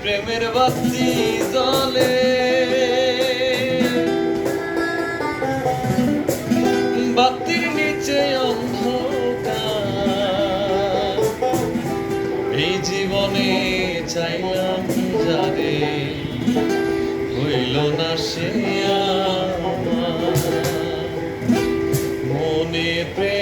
প্রেমের বাতি জলে। বাতির নিচে অন্ধকার। এই জীবনে চাইলাম যারে হইল না সে মনে প্রেম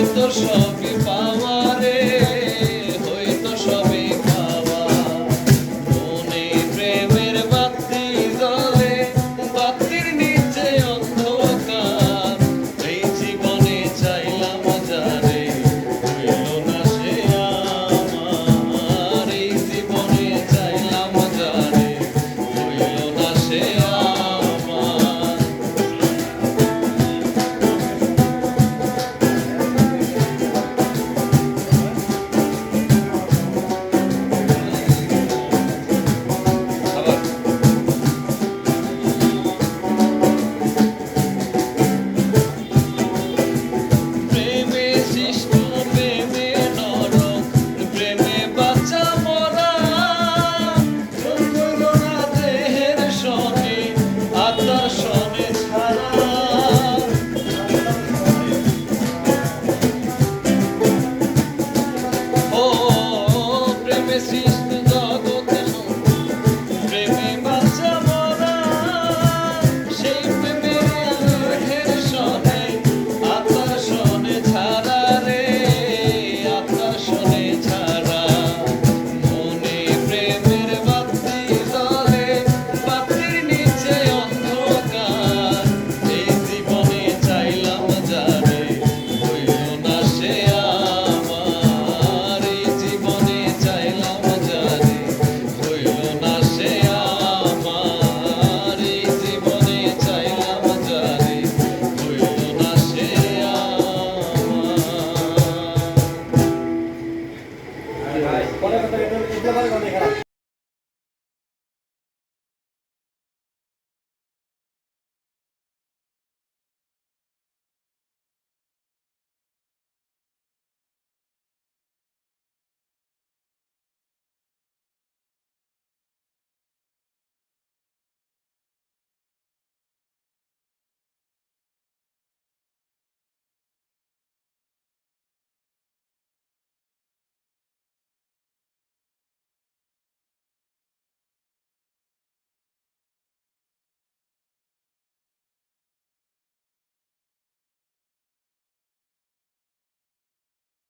Христос шапки.